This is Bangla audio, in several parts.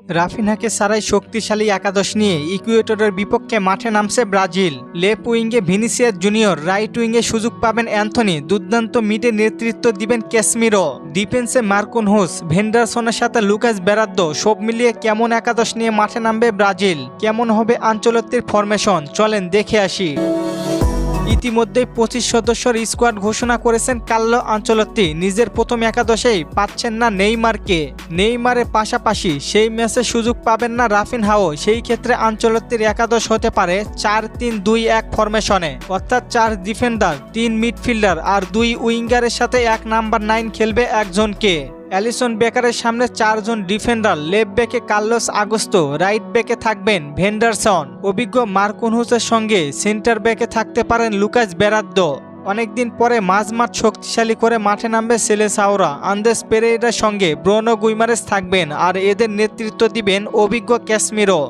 রাফিনহাকে সারাই শক্তিশালী একাদশ নিয়ে ইকুয়েটরের বিপক্ষে মাঠে নামছে ব্রাজিল। লেফট উইঙ্গে ভিনিসিয়াস জুনিয়র, রাইট উইঙ্গে সুযোগ পাবেন অ্যান্থনি, দুর্দান্ত মিডে নেতৃত্ব দিবেন ক্যাসমিরো। ডিফেন্সে মার্কুন হোস, ভেন্ডারসনের সাথে লুকাস বেরাদ্দ, সব মিলিয়ে কেমন একাদশ নিয়ে মাঠে নামবে ব্রাজিল? কেমন হবে আঞ্চলত্বের ফরমেশন চলেন দেখে আসি। ইতিমধ্যে পঁচিশ সদস্যর স্কোয়াড ঘোষণা করেছেন কাল্লো আঞ্চলত্তি। নিজের প্রথম একাদশেই পাচ্ছেন না নেইমারকে। নেইমারের পাশাপাশি সেই ম্যাচে সুযোগ পাবেন না রাফিন হাও সেই ক্ষেত্রে আঞ্চলত্তির একাদশ হতে পারে চার তিন দুই এক ফরমেশনে। অর্থাৎ চার ডিফেন্ডার, তিন মিডফিল্ডার আর দুই উইঙ্গারের সাথে এক নাম্বার নাইন খেলবে একজনকে। অ্যালিসন বেকারের সামনে চারজন ডিফেন্ডার, লেফট ব্যাকে কার্লোস আগস্তো, রাইট ব্যাকে থাকবেন ভেন্ডারসন। অভিজ্ঞ মার্কুনহুসের সঙ্গে সেন্টার ব্যাকে থাকতে পারেন লুকাস বেরাদ্দ। অনেকদিন পরে মাঝমাঠ শক্তিশালী করে মাঠে নামবে সেলে সাওরা আন্দেস পেরেইরার সঙ্গে ব্রোনো গুইমারেস থাকবেন আর এদের নেতৃত্ব দিবেন অভিজ্ঞ ক্যাসমিরো।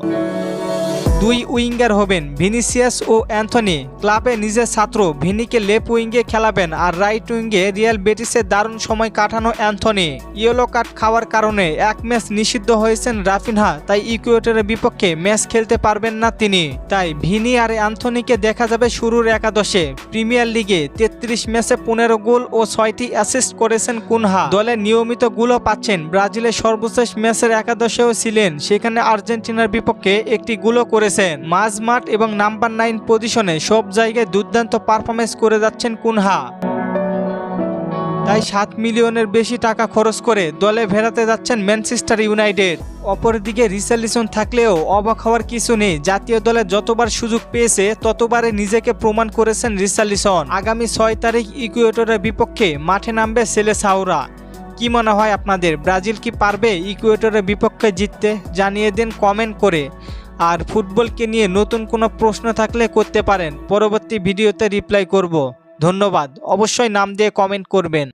দুই উইঙ্গার হবেন ভিনিসিয়াস ও অ্যান্থনি। ক্লাবে নিজের ছাত্র ভিনিকে লেফট উইঙ্গে খেলাবেন আর রাইট উইঙ্গে রিয়াল বেটিসের দারুণ সময় কাটানো অ্যান্থনি। ইয়েলো কার্ড খাওয়ার কারণে এক ম্যাচ নিষিদ্ধ হয়েছেন রাফিনহা, তাই ইকুয়েটরের বিপক্ষে ম্যাচ খেলতে পারবেন না তিনি। তাই ভিনি আর অ্যান্থনিকে দেখা যাবে শুরুর একাদশে। প্রিমিয়ার লিগে তেত্রিশ ম্যাচে পনেরো গোল ও ছয়টি অ্যাসিস্ট করেছেন কুনহা। দলে নিয়মিত গোলও পাচ্ছেন ব্রাজিলের সর্বশেষ ম্যাচের একাদশেও ছিলেন। সেখানে আর্জেন্টিনার বিপক্ষে একটি গোলও করেছেন। মাঝমাঠ এবং নাম্বার নাইন পজিশনে সব জায়গায় দুর্দান্ত পারফরমেন্স করে যাচ্ছেন কুনহা। তাই সাত মিলিয়নের বেশি টাকা খরচ করে দলে ফেরাতে যাচ্ছেন ম্যানচেস্টার ইউনাইটেড। অপরদিকে রিসালিসন থাকলেও অবাক হওয়ার কিছু নেই। জাতীয় দলে যতবার সুযোগ পেয়েছে ততবারে নিজেকে প্রমাণ করেছেন রিসালিসন আগামী ছয় তারিখ ইকুয়েটরের বিপক্ষে মাঠে নামবে সেলেসাওরা কি মনে হয় আপনাদের? ব্রাজিল কি পারবে ইকুয়েটরের বিপক্ষে জিততে? জানিয়ে দিন কমেন্ট করে। আর ফুটবলকে নিয়ে নতুন কোনো প্রশ্ন থাকলে করতে পারেন। পরবর্তী ভিডিওতে রিপ্লাই করব। ধন্যবাদ। অবশ্যই নাম দিয়ে কমেন্ট করবেন।